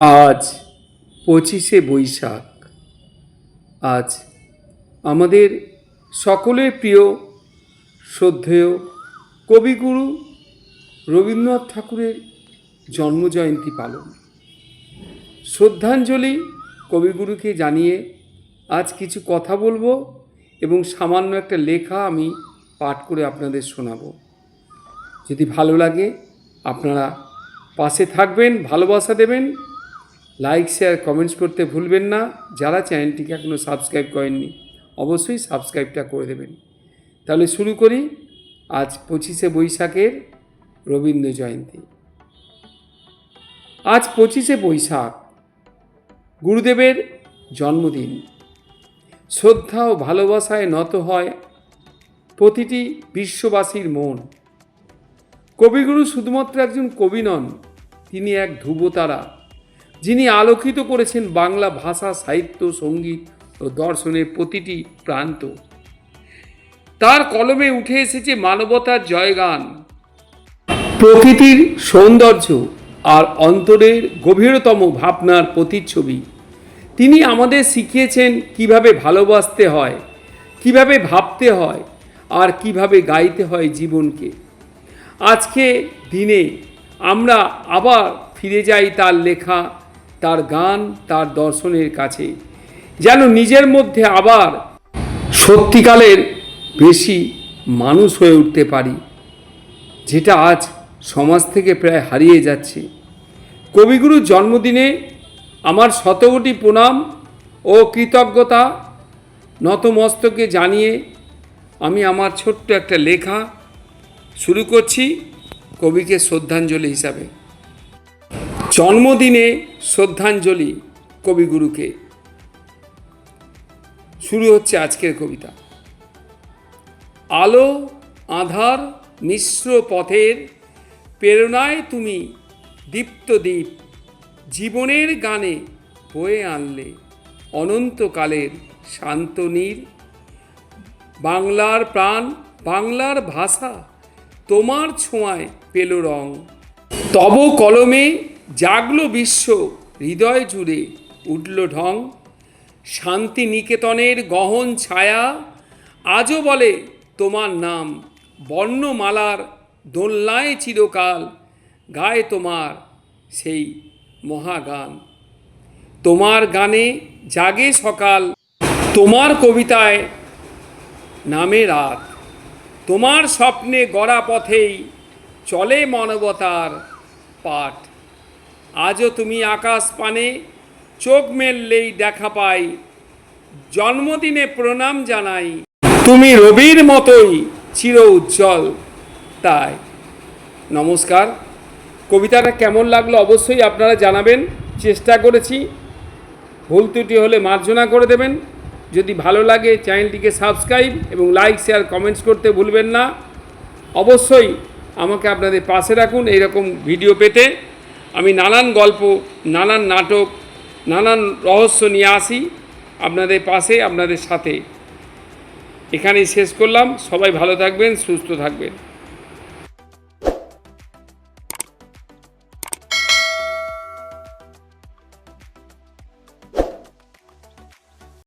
আজ পঁচিশে বৈশাখ। আজ আমাদের সকলের প্রিয়, শ্রদ্ধেয় কবিগুরু রবীন্দ্রনাথ ঠাকুরের জন্মজয়ন্তী পালন। শ্রদ্ধাঞ্জলি কবিগুরুকে জানিয়ে আজ কিছু কথা বলব এবং সামান্য একটা লেখা আমি পাঠ করে আপনাদের শোনাবো। যদি ভালো লাগে আপনারা পাশে থাকবেন, ভালোবাসা দেবেন লাইক শেয়ার কমেন্টস করতে ভুলবেন না। যারা চ্যানেলটিকে এখনও সাবস্ক্রাইব করেননি, অবশ্যই সাবস্ক্রাইবটা করে দেবেন। তাহলে শুরু করি আজ পঁচিশে বৈশাখের রবীন্দ্র জয়ন্তী। আজ পঁচিশে বৈশাখ, গুরুদেবের জন্মদিন। শ্রদ্ধা ও ভালোবাসায় নত হয় প্রতিটি বিশ্ববাসীর মন। কবিগুরু শুধুমাত্র একজন কবি নন, তিনি এক ধ্রুবতারা। যিনি আলোকিত করেছেন বাংলা ভাষা, সাহিত্য, সংগীত ও দর্শনের প্রতিটি প্রান্ত। তার কলমে উঠে এসেছে মানবতার জয়গান। প্রকৃতির সৌন্দর্য আর অন্তরের গভীরতম ভাবনার প্রতিচ্ছবি। তিনি আমাদের শিখিয়েছেন কীভাবে ভালোবাসতে হয়, কীভাবে ভাবতে হয় আর কীভাবে গাইতে হয় জীবনকে। আজকে দিনে আমরা আবার ফিরে যাই তার লেখা তার গান, তার দর্শনের কাছে, যেন নিজের মধ্যে আবার সত্যিকালের বেশি মানুষ হয়ে উঠতে পারি, যেটা আজ সমাজ থেকে প্রায় হারিয়ে যাচ্ছে। কবিগুরুর জন্মদিনে আমার শতকোটি প্রণাম ও কৃতজ্ঞতা নতমস্তকে জানিয়ে আমি আমার ছোট্ট একটা লেখা শুরু করছি কবিকে শ্রদ্ধাঞ্জলি হিসাবে। জন্মদিনে শ্রদ্ধাঞ্জলি কবিগুরুকে। শুরু হচ্ছে আজকের কবিতা। আলো, আধার, মিশ্র পথের প্রেরণায় তুমি দীপ্ত দ্বীপ জীবনের গানে বয়ে আনলে। অনন্তকালের শান্ত নীর বাংলার প্রাণ, বাংলার ভাষা তোমার ছোঁয়ায় পেল রং। তব কলমে জাগলো বিশ্ব, হৃদয় জুড়ে উঠল ঢং। শান্তি নিকেতনের গহন ছায়া আজও বলে তোমার নাম, বর্ণমালার দোলনায় চিরকাল গায়ে তোমার সেই মহাগান। তোমার গানে জাগে সকাল, তোমার কবিতায় নামে রাত। তোমার স্বপ্নে গড়া পথেই চলে মানবতার পাঠ। আজও তুমি আকাশ পানে চোখ মেললেই দেখা পাই। জন্মদিনে প্রণাম জানাই। তুমি রবির মতোই চির উজ্জ্বল। তাই। নমস্কার। কবিতাটা কেমন লাগল অবশ্যই আপনারা জানাবেন। চেষ্টা করেছি। ভুল ত্রুটি হলে মার্জনা করে দেবেন। যদি ভালো লাগে চ্যানেলটিকে সাবস্ক্রাইব এবং লাইক, শেয়ার, কমেন্টস করতে ভুলবেন না। অবশ্যই আমাকে আপনাদের পাশে রাখুন। এইরকম ভিডিও পেতে আমি নানান গল্প, নানান নাটক, নানান রহস্য নিয়ে আসি আপনাদের পাশে, আপনাদের সাথে। এখানেই শেষ করলাম। সবাই ভালো থাকবেন, সুস্থ থাকবেন।